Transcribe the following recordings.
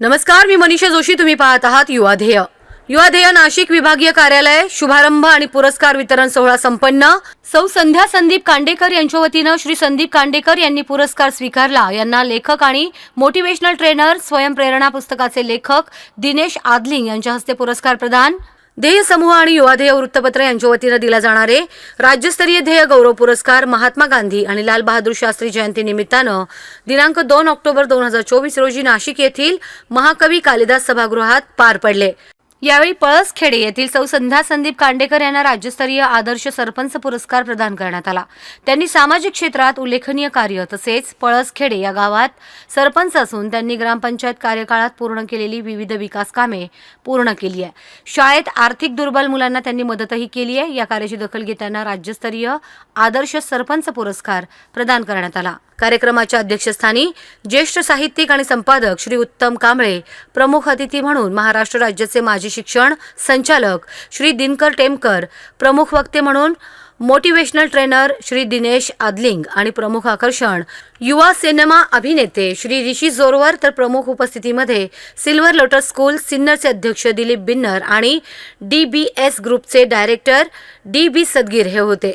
नमस्कार मी मनीषा जोशी तुम्ही पाहत आहात युवा ध्येय. युवा ध्येय नाशिक विभागीय कार्यालय शुभारंभ आणि पुरस्कार वितरण सोहळा संपन्न. सौ संध्या संदीप कांडेकर यांच्या वतीनं श्री संदीप कांडेकर यांनी पुरस्कार स्वीकारला. यांना लेखक आणि मोटिवेशनल ट्रेनर स्वयंप्रेरणा पुस्तकाचे लेखक दिनेश आदलिंग यांच्या हस्ते पुरस्कार प्रदान ध्येय समूह आणि युवाधेय वृत्तपत्र यांच्या वतीनं दिला जाणारे राज्यस्तरीय ध्येय गौरव पुरस्कार महात्मा गांधी आणि लाल बहादूर शास्त्री जयंती निमित्तानं दिनांक दोन ऑक्टोबर दोन हजार चोवीस रोजी नाशिक येथील महाकवी कालिदास सभागृहात पार पडले. यावेळी पळसखेडे येथील सौ संध्या संदीप कांडेकर यांना राज्यस्तरीय आदर्श सरपंच पुरस्कार प्रदान करण्यात आला. त्यांनी सामाजिक क्षेत्रात उल्लेखनीय कार्य तसेच पळसखेडे या गावात सरपंच असून त्यांनी ग्रामपंचायत कार्यकाळात पूर्ण केलेली विविध विकास कामे पूर्ण केली आहे. शाळेत आर्थिक दुर्बल मुलांना त्यांनी मदतही केली आहे. या कार्याची दखल घेताना राज्यस्तरीय आदर्श सरपंच पुरस्कार प्रदान करण्यात आला. कार्यक्रमाच्या अध्यक्षस्थानी ज्येष्ठ साहित्यिक आणि संपादक श्री उत्तम कांबळे प्रमुख अतिथी म्हणून महाराष्ट्र राज्याचे माजी शिक्षण संचालक श्री दिनकर टेमकर प्रमुख वक्ते म्हणून मोटिवेशनल ट्रेनर श्री दिनेश आदलिंग आणि प्रमुख आकर्षण युवा सिनेमा अभिनेते श्री ऋषी जोरवर तर प्रमुख उपस्थितीमध्ये सिल्वर लोटस स्कूल सिन्नरचे अध्यक्ष दिलीप बिन्नर आणि डी बी एस ग्रुपचे डायरेक्टर डी बी सदगीर हे होते.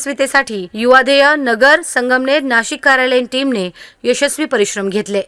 यशस्वीतेसाठी युवाधेय नगर संगमनेर नाशिक कार्यालयीन टीमने यशस्वी परिश्रम घेतले.